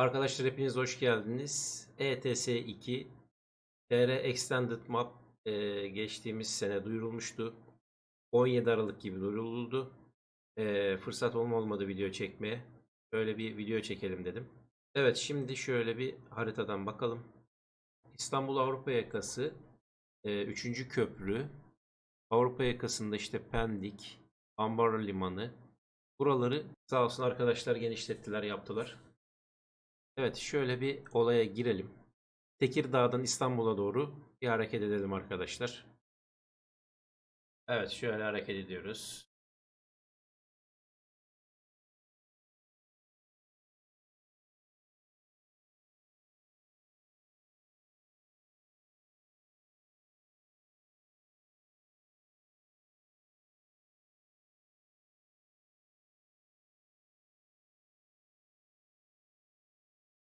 Arkadaşlar hepiniz hoş geldiniz. ETS 2 TR Extended Map e, geçtiğimiz sene duyurulmuştu. 17 Aralık gibi duyuruldu. E, fırsat olma olmadı video çekmeye. Böyle bir video çekelim dedim. Evet şimdi şöyle bir haritadan bakalım. İstanbul Avrupa yakası 3. köprü. Avrupa yakasında işte Pendik, Ambarlı Limanı. Buraları sağ olsun arkadaşlar genişlettiler, yaptılar. Evet şöyle bir olaya girelim. Tekirdağ'dan İstanbul'a doğru bir hareket edelim arkadaşlar. Evet şöyle hareket ediyoruz.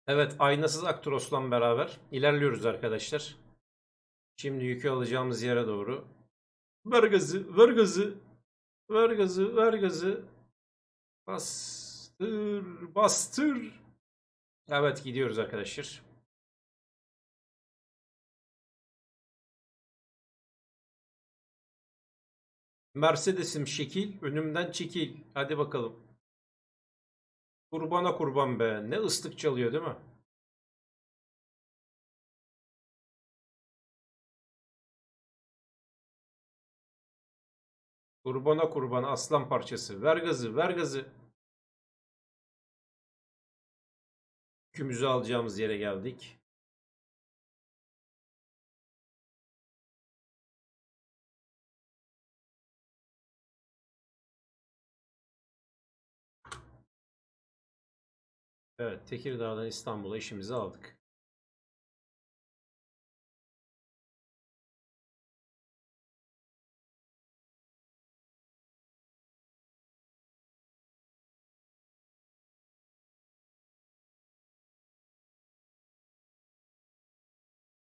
Evet aynasız Aktros'la beraber ilerliyoruz arkadaşlar. Şimdi yükü alacağımız yere doğru. Ver gazı, ver gazı. Ver gazı, ver gazı. Bastır, bastır. Evet gidiyoruz arkadaşlar. Mercedes'im şekil, önümden çekil. Hadi bakalım. Kurbana kurban be. Ne ıslık çalıyor değil mi? Kurbana kurban aslan parçası. Ver gazı, ver gazı. Yükümüzü alacağımız yere geldik. Evet, Tekirdağ'dan İstanbul'a işimizi aldık.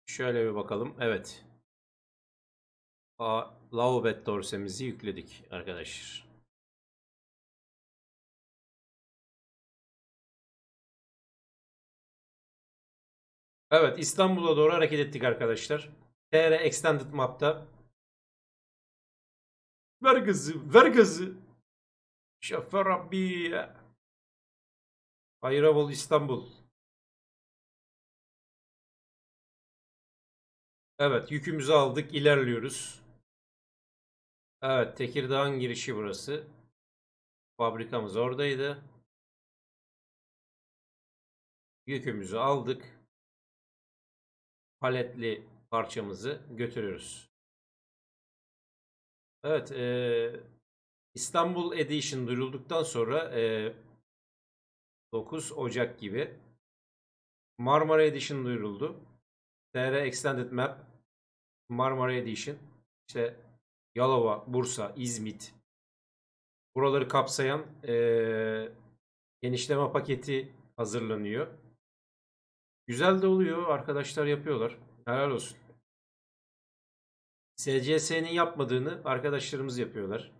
Şöyle bir bakalım. Evet. Laubet dorsemizi yükledik arkadaşlar. Evet İstanbul'a doğru hareket ettik arkadaşlar. TR Extended Map'ta. Ver gazı, ver gazı. Şoför Rabbi. Hayırabol İstanbul. Evet yükümüzü aldık ilerliyoruz. Evet Tekirdağ'ın girişi burası. Fabrikamız oradaydı. Yükümüzü aldık. Paletli parçamızı götürüyoruz. Evet e, İstanbul Edition duyurulduktan sonra e, 9 Ocak gibi Marmara Edition duyuruldu. TR Extended Map Marmara Edition işte Yalova, Bursa, İzmit buraları kapsayan e, genişleme paketi hazırlanıyor. Güzel de oluyor. Arkadaşlar yapıyorlar. Helal olsun. SCS'nin yapmadığını arkadaşlarımız yapıyorlar.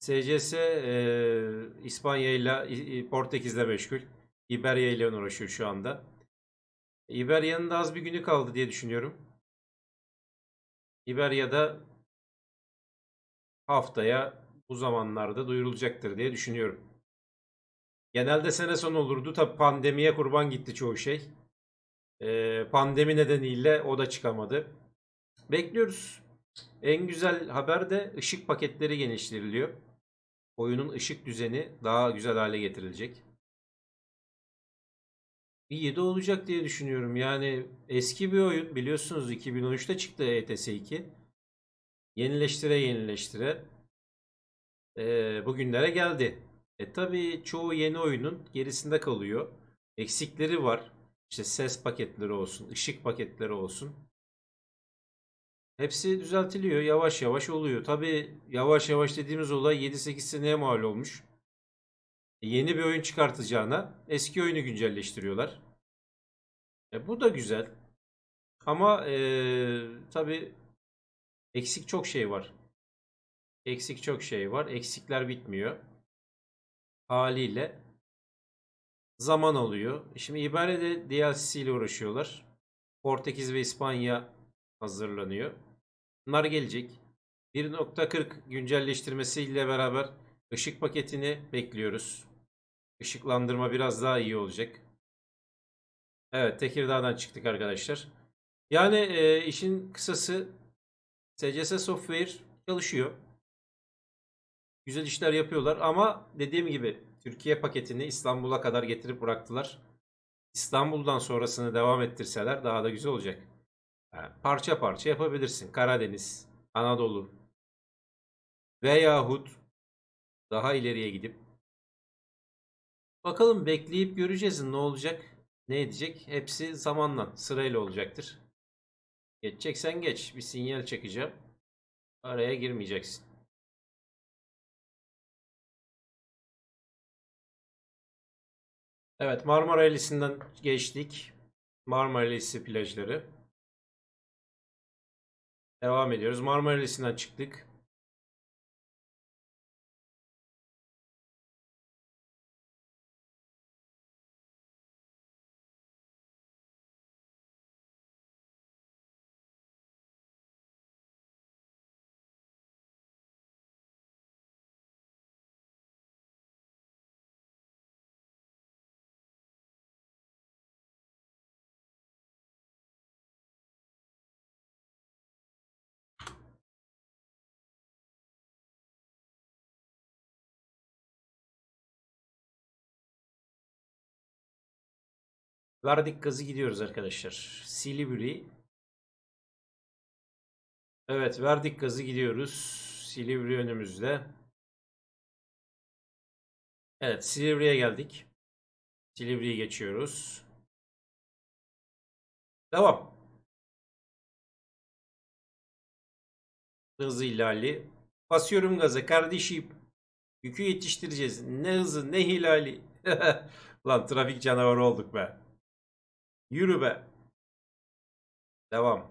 SCS e, İspanya ile Portekiz'le meşgul. İberya ile uğraşıyor şu anda. İberya'nın da az bir günü kaldı diye düşünüyorum. İberya'da haftaya bu zamanlarda duyurulacaktır diye düşünüyorum. Genelde sene sonu olurdu. Tabi pandemiye kurban gitti çoğu şey. Ee, pandemi nedeniyle o da çıkamadı. Bekliyoruz. En güzel haber de ışık paketleri genişleriliyor. Oyunun ışık düzeni daha güzel hale getirilecek. İyi de olacak diye düşünüyorum. Yani eski bir oyun biliyorsunuz 2013'te çıktı ETS 2. Yenileştire yenileştire e, bugünlere geldi. E tabi çoğu yeni oyunun gerisinde kalıyor. Eksikleri var. İşte ses paketleri olsun, ışık paketleri olsun. Hepsi düzeltiliyor. Yavaş yavaş oluyor. Tabi yavaş yavaş dediğimiz olay 7-8 seneye mal olmuş. E, yeni bir oyun çıkartacağına eski oyunu güncelleştiriyorlar. E, bu da güzel. Ama e, tabi eksik çok şey var. Eksik çok şey var. Eksikler bitmiyor haliyle zaman alıyor. Şimdi İBAN'de DLC ile uğraşıyorlar. Portekiz ve İspanya hazırlanıyor. Bunlar gelecek. 1.40 güncelleştirmesiyle beraber ışık paketini bekliyoruz. Işıklandırma biraz daha iyi olacak. Evet Tekirdağ'dan çıktık arkadaşlar. Yani e, işin kısası SCS Software çalışıyor. Güzel işler yapıyorlar ama dediğim gibi Türkiye paketini İstanbul'a kadar getirip bıraktılar. İstanbul'dan sonrasını devam ettirseler daha da güzel olacak. Yani parça parça yapabilirsin. Karadeniz, Anadolu veyahut daha ileriye gidip bakalım bekleyip göreceğiz ne olacak, ne edecek. Hepsi zamanla sırayla olacaktır. Geçeceksen geç. Bir sinyal çekeceğim. Araya girmeyeceksin. Evet Marmara Elisi'nden geçtik. Marmara Elisi plajları. Devam ediyoruz. Marmara Elisi'nden çıktık. Verdik gazı gidiyoruz arkadaşlar. Silivri. Evet verdik gazı gidiyoruz. Silivri önümüzde. Evet Silivri'ye geldik. Silivri'yi geçiyoruz. Devam. Hızı ihlali. Basıyorum gaza kardeşim. Yükü yetiştireceğiz. Ne hızı ne hilali. Lan trafik canavarı olduk be. Yürü be. Devam.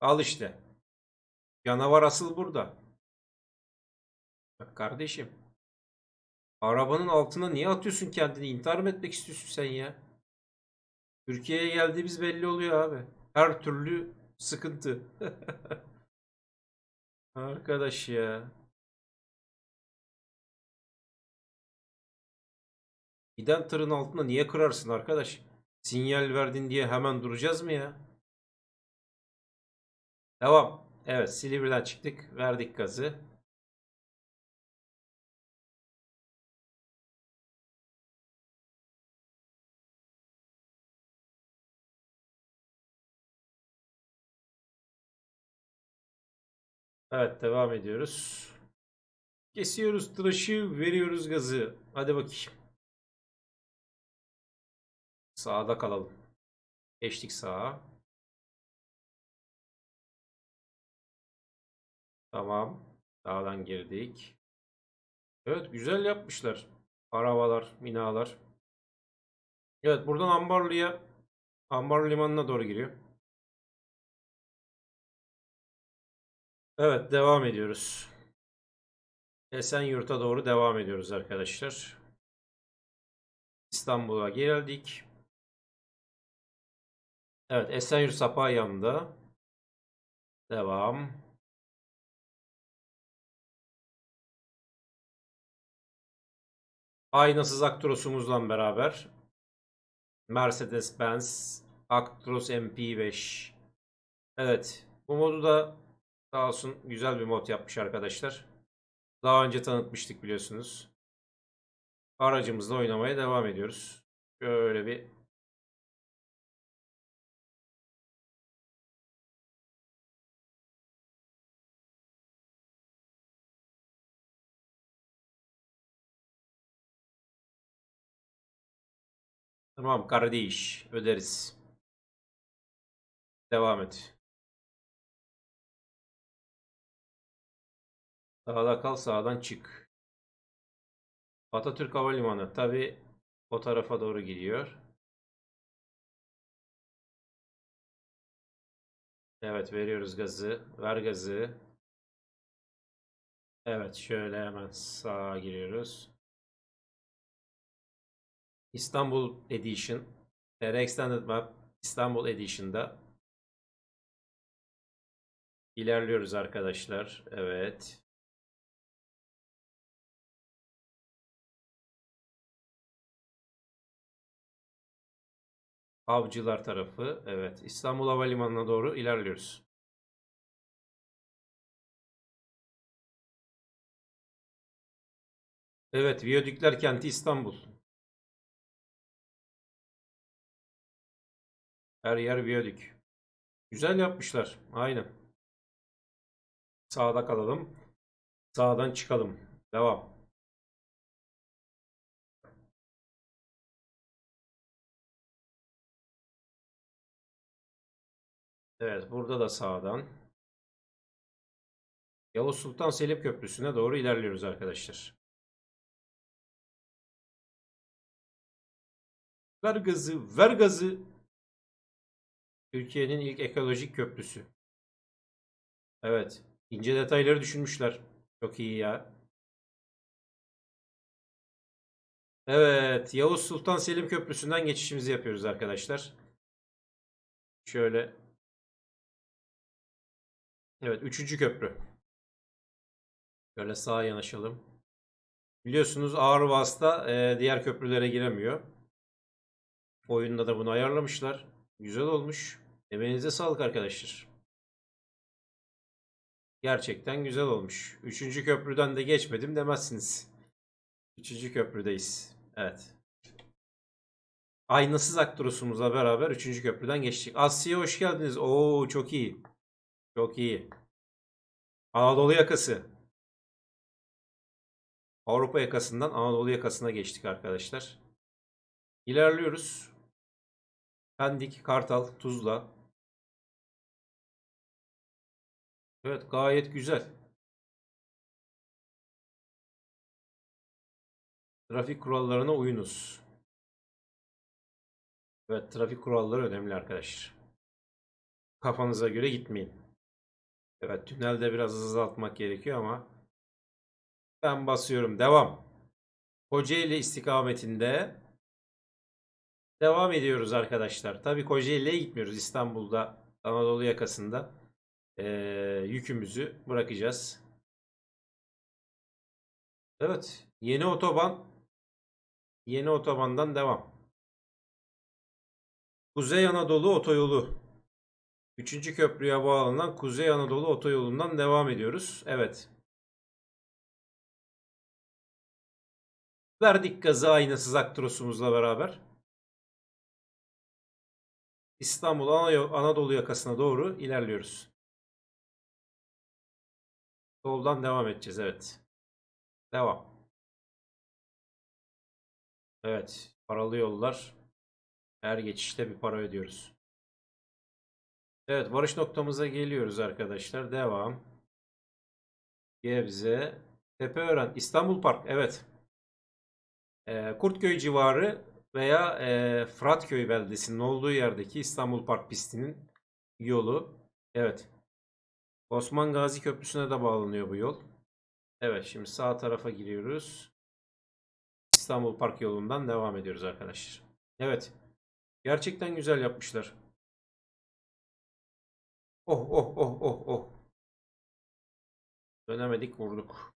Al işte. Canavar asıl burada. Bak kardeşim. Arabanın altına niye atıyorsun kendini? İntihar mı etmek istiyorsun sen ya? Türkiye'ye geldiğimiz belli oluyor abi. Her türlü sıkıntı. Arkadaş ya. Giden tırın altına niye kırarsın arkadaş? Sinyal verdin diye hemen duracağız mı ya? Devam. Evet Silivri'den çıktık. Verdik gazı. Evet devam ediyoruz. Kesiyoruz tıraşı, veriyoruz gazı. Hadi bakayım. Sağda kalalım. Geçtik sağa. Tamam. Sağdan girdik. Evet güzel yapmışlar. Arabalar, binalar. Evet buradan Ambarlı'ya Ambarlı Limanı'na doğru giriyor. Evet devam ediyoruz. Esenyurt'a doğru devam ediyoruz arkadaşlar. İstanbul'a geldik. Evet Esenyurt Sapağı yanında. Devam. Aynasız Actros'umuzla beraber Mercedes-Benz Actros MP5 Evet bu modu da sağ olsun güzel bir mod yapmış arkadaşlar. Daha önce tanıtmıştık biliyorsunuz. Aracımızla oynamaya devam ediyoruz. Şöyle bir Tamam kardeş öderiz. Devam et. Sağda kal sağdan çık. Atatürk Havalimanı tabi o tarafa doğru gidiyor. Evet veriyoruz gazı. Ver gazı. Evet şöyle hemen sağa giriyoruz. İstanbul Edition, TR Extended Map İstanbul Edition'da ilerliyoruz arkadaşlar. Evet. Avcılar tarafı. Evet. İstanbul Havalimanı'na doğru ilerliyoruz. Evet. Viyadükler kenti İstanbul. Her yer viyadük. Güzel yapmışlar. Aynen. Sağda kalalım. Sağdan çıkalım. Devam. Evet, burada da sağdan. Yavuz Sultan Selim Köprüsü'ne doğru ilerliyoruz arkadaşlar. Ver gazı, ver gazı. Türkiye'nin ilk ekolojik köprüsü. Evet, ince detayları düşünmüşler. Çok iyi ya. Evet, Yavuz Sultan Selim Köprüsü'nden geçişimizi yapıyoruz arkadaşlar. Şöyle Evet, üçüncü köprü. Böyle sağa yanaşalım. Biliyorsunuz ağır vasıta e, diğer köprülere giremiyor. Oyunda da bunu ayarlamışlar. Güzel olmuş. Emeğinize sağlık arkadaşlar. Gerçekten güzel olmuş. Üçüncü köprüden de geçmedim demezsiniz. Üçüncü köprüdeyiz. Evet. Aynasız Aktros'umuzla beraber üçüncü köprüden geçtik. Asya'ya hoş geldiniz. Oo çok iyi. Çok iyi. Anadolu yakası. Avrupa yakasından Anadolu yakasına geçtik arkadaşlar. İlerliyoruz. Pendik, Kartal, Tuzla. Evet gayet güzel. Trafik kurallarına uyunuz. Evet trafik kuralları önemli arkadaşlar. Kafanıza göre gitmeyin. Evet tünelde biraz azaltmak gerekiyor ama ben basıyorum. Devam. Kocaeli istikametinde devam ediyoruz arkadaşlar. Tabii Kocaeli'ye gitmiyoruz. İstanbul'da Anadolu yakasında ee, yükümüzü bırakacağız. Evet. Yeni otoban yeni otobandan devam. Kuzey Anadolu otoyolu. Üçüncü köprüye bağlanan Kuzey Anadolu otoyolundan devam ediyoruz. Evet. Verdik gazı aynasız aktrosumuzla beraber. İstanbul Anadolu yakasına doğru ilerliyoruz. Soldan devam edeceğiz. Evet. Devam. Evet. Paralı yollar. Her geçişte bir para ödüyoruz. Evet varış noktamıza geliyoruz arkadaşlar. Devam. Gebze. Tepeören. İstanbul Park. Evet. Ee, Kurtköy civarı veya e, Fıratköy beldesinin olduğu yerdeki İstanbul Park pistinin yolu. Evet. Osman Gazi Köprüsü'ne de bağlanıyor bu yol. Evet şimdi sağ tarafa giriyoruz. İstanbul Park yolundan devam ediyoruz arkadaşlar. Evet. Gerçekten güzel yapmışlar. Oh oh oh oh oh. Dönemedik vurduk.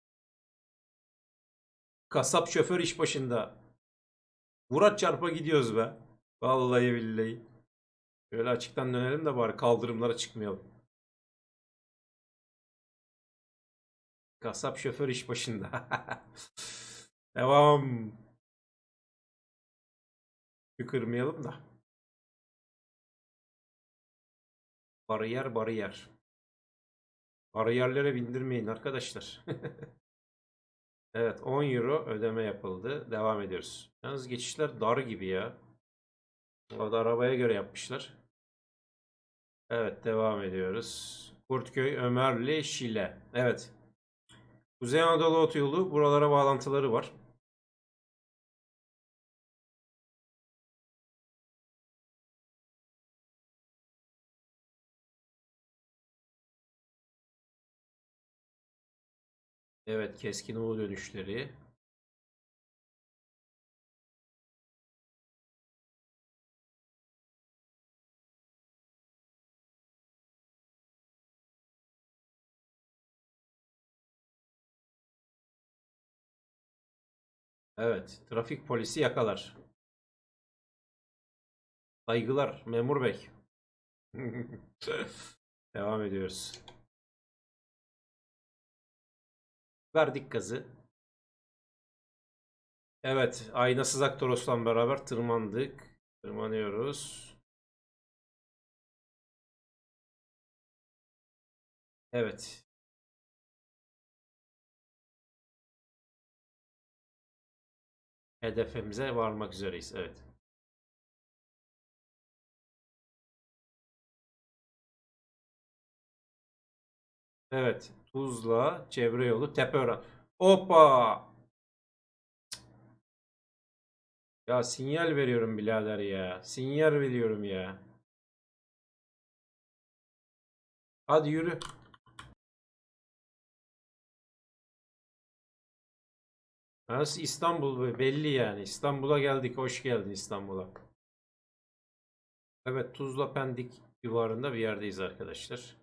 Kasap şoför iş başında. Murat çarpa gidiyoruz be. Vallahi billahi. Şöyle açıktan dönelim de bari kaldırımlara çıkmayalım. Kasap şoför iş başında. Devam. Kırmayalım da. Bariyer bariyer. Bariyerlere bindirmeyin arkadaşlar. evet 10 euro ödeme yapıldı. Devam ediyoruz. Yalnız geçişler dar gibi ya. O da arabaya göre yapmışlar. Evet devam ediyoruz. Kurtköy, Ömerli, Şile. Evet. Kuzey Anadolu Otoyolu buralara bağlantıları var. Evet keskin U dönüşleri. Evet. Trafik polisi yakalar. Saygılar memur bey. Devam ediyoruz. Verdik gazı. Evet. Aynasız Aktoros'la beraber tırmandık. Tırmanıyoruz. Evet. Hedefimize varmak üzereyiz. Evet. Evet. Tuzla, çevre yolu, Tepeören. Hoppa! Ya sinyal veriyorum birader ya. Sinyal veriyorum ya. Hadi yürü. Nasıl İstanbul be- belli yani. İstanbul'a geldik. Hoş geldin İstanbul'a. Evet Tuzla Pendik civarında bir yerdeyiz arkadaşlar.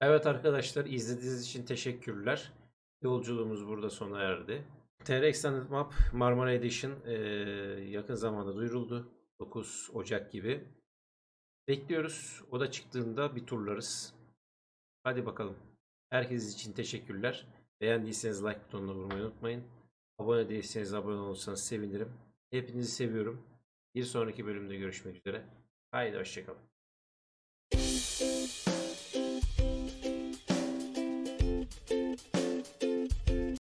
Evet arkadaşlar izlediğiniz için teşekkürler. Yolculuğumuz burada sona erdi. TR Extended Map Marmara Edition eee, yakın zamanda duyuruldu. 9 Ocak gibi. Bekliyoruz. O da çıktığında bir turlarız. Hadi bakalım. Herkes için teşekkürler. Beğendiyseniz like butonuna vurmayı unutmayın. Abone değilseniz abone olursanız sevinirim. Hepinizi seviyorum. Bir sonraki bölümde görüşmek üzere. Haydi hoşçakalın.